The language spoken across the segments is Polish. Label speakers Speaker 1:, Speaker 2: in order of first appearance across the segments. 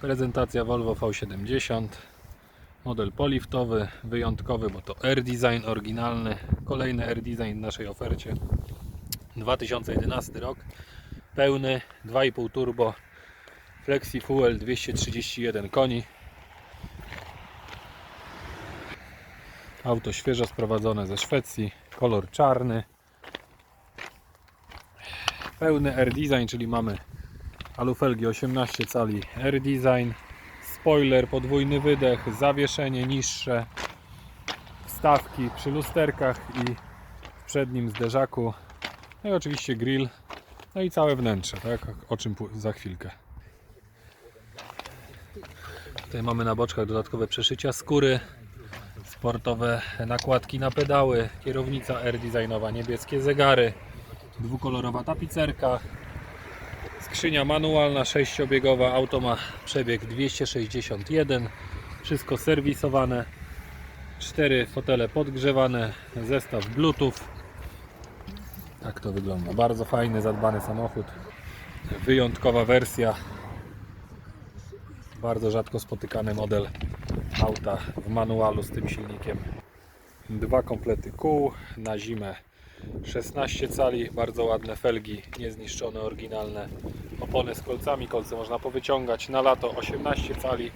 Speaker 1: Prezentacja Volvo V70. Model poliftowy, wyjątkowy, bo to R-Design oryginalny. Kolejny R-Design w naszej ofercie. 2011 rok. Pełny, 2,5 turbo. Flexi Fuel 231 koni. Auto świeżo sprowadzone ze Szwecji. Kolor czarny. Pełny R-Design, czyli mamy alufelgi 18 cali. R-Design, spoiler, podwójny wydech, zawieszenie niższe, wstawki przy lusterkach i w przednim zderzaku, no i oczywiście grill, no i całe wnętrze, tak, o czym za chwilkę. Tutaj mamy na boczkach dodatkowe przeszycia skóry, sportowe nakładki na pedały, kierownica R-Designowa, niebieskie zegary, dwukolorowa tapicerka, Skrzynia manualna, sześciobiegowa, auto ma przebieg 261, wszystko serwisowane, cztery fotele podgrzewane, zestaw Bluetooth. Tak to wygląda. Bardzo fajny, zadbany samochód. Wyjątkowa wersja. Bardzo rzadko spotykany model auta w manualu z tym silnikiem. Dwa komplety kół na zimę 16 cali, bardzo ładne felgi, niezniszczone, oryginalne. Opony z kolcami, kolce można powyciągać. Na lato 18 cali.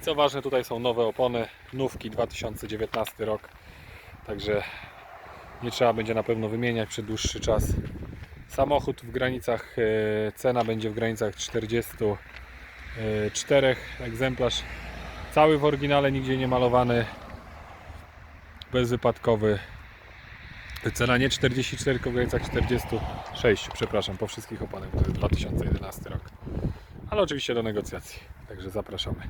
Speaker 1: Co ważne, tutaj są nowe opony, nówki 2019 rok. Także nie trzeba będzie na pewno wymieniać przez dłuższy czas. Samochód w granicach, e, cena będzie w granicach 44 egzemplarz. Cały w oryginale, nigdzie nie malowany. Bezwypadkowy. Cena nie 44, tylko w granicach 46, przepraszam, po wszystkich opanach, to jest 2011 rok. Ale oczywiście do negocjacji, także zapraszamy.